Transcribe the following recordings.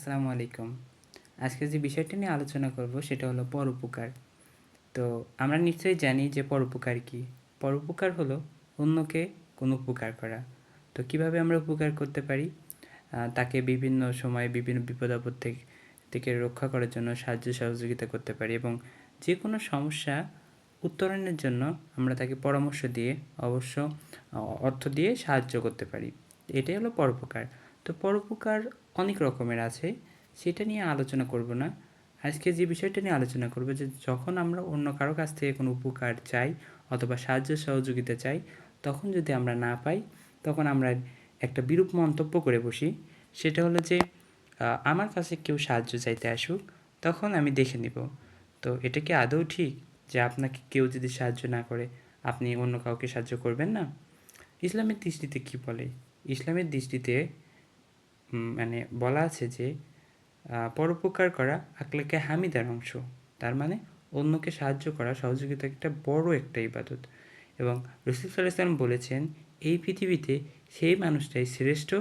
আসসালামু আলাইকুম। আজকে যে বিষয়টা নিয়ে আলোচনা করব সেটা হলো পরোপকার। তো আমরা নিশ্চয়ই জানি যে পরোপকার কী। পরোপকার হলো অন্যকে কোনো উপকার করা। তো কীভাবে আমরা উপকার করতে পারি? তাকে বিভিন্ন সময় বিভিন্ন বিপদ আপদ থেকে থেকে রক্ষা করার জন্য সাহায্য সহযোগিতা করতে পারি এবং যে কোনো সমস্যা উত্তরণের জন্য আমরা তাকে পরামর্শ দিয়ে অবশ্য অর্থ দিয়ে সাহায্য করতে পারি। এটাই হলো পরোপকার। তো পরোপকার অনেক রকমের আছে, সেটা নিয়ে আলোচনা করব না। আজকে যে বিষয়টা নিয়ে আলোচনা করব যে যখন আমরা অন্য কারও কাছ থেকে কোনো উপকার চাই অথবা সাহায্য সহযোগিতা চাই, তখন যদি আমরা না পাই, তখন আমরা একটা বিরূপ মন্তব্য করে বসি। সেটা হলো যে আমার কাছে কেউ সাহায্য চাইতে আসুক, তখন আমি দেখে নিব। তো এটা কি আদৌ ঠিক যে আপনাকে কেউ যদি সাহায্য না করে, আপনি অন্য কাউকে সাহায্য করবেন না? ইসলামের দৃষ্টিতে কি বলে? ইসলামের দৃষ্টিতে মানে বলা আছে যে পরোপকার করা আকলাকে হামিদার অংশ। তার মানে অন্যকে সাহায্য করা সহযোগিতা একটা বড় একটা ইবাদত। এবং রসুল সাল্লাম বলেছেন, এই পৃথিবীতে সেই মানুষটাই শ্রেষ্ঠ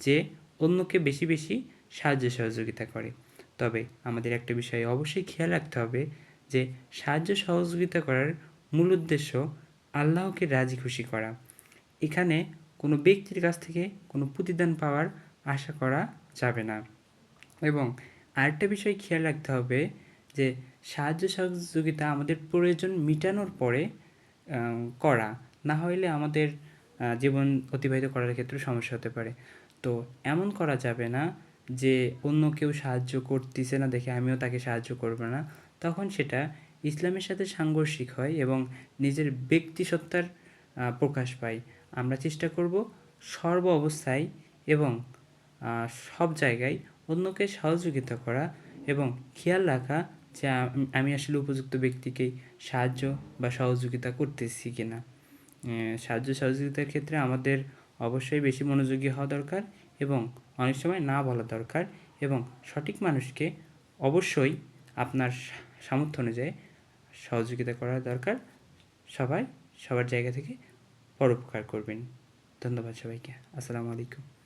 যে অন্যকে বেশি বেশি সাহায্য সহযোগিতা করে। তবে আমাদের একটা বিষয়ে অবশ্যই খেয়াল রাখতে হবে যে, সাহায্য সহযোগিতা করার মূল উদ্দেশ্য আল্লাহকে রাজি খুশি করা। এখানে কোনো ব্যক্তির কাছ থেকে কোনো প্রতিদান পাওয়ার আশা করা যাবে না। এবং আরেকটা বিষয় খেয়াল রাখতে হবে যে সাহায্য সহযোগিতা আমাদের প্রয়োজন মেটানোর পরে করা। না হইলে আমাদের জীবন অতিবাহিত করার ক্ষেত্রে সমস্যা হতে পারে। তো এমন করা যাবে না যে অন্য কেউ সাহায্য করতেছে না দেখে আমিও তাকে সাহায্য করব না। তখন সেটা ইসলামের সাথে সাংঘর্ষিক হয় এবং নিজের ব্যক্তিসত্তার প্রকাশ পায়। আমরা চেষ্টা করব সর্ব অবস্থায় এবং সব জায়গায় অন্যকে সহযোগিতা করা এবং খেয়াল রাখা যে আমি আসলে উপযুক্ত ব্যক্তিকেই সাহায্য বা সহযোগিতা করতেছি কিনা। আহ, সাহায্য সহযোগিতার ক্ষেত্রে আমাদের অবশ্যই বেশি মনোযোগী হওয়া দরকার এবং অনেক সময় না বলা দরকার এবং সঠিক মানুষকে অবশ্যই আপনার সামর্থ্য অনুযায়ী সহযোগিতা করা দরকার। সবাই সবার জায়গা থেকে পরোপকার করবেন। ধন্যবাদ সবাইকে। আসসালামু আলাইকুম।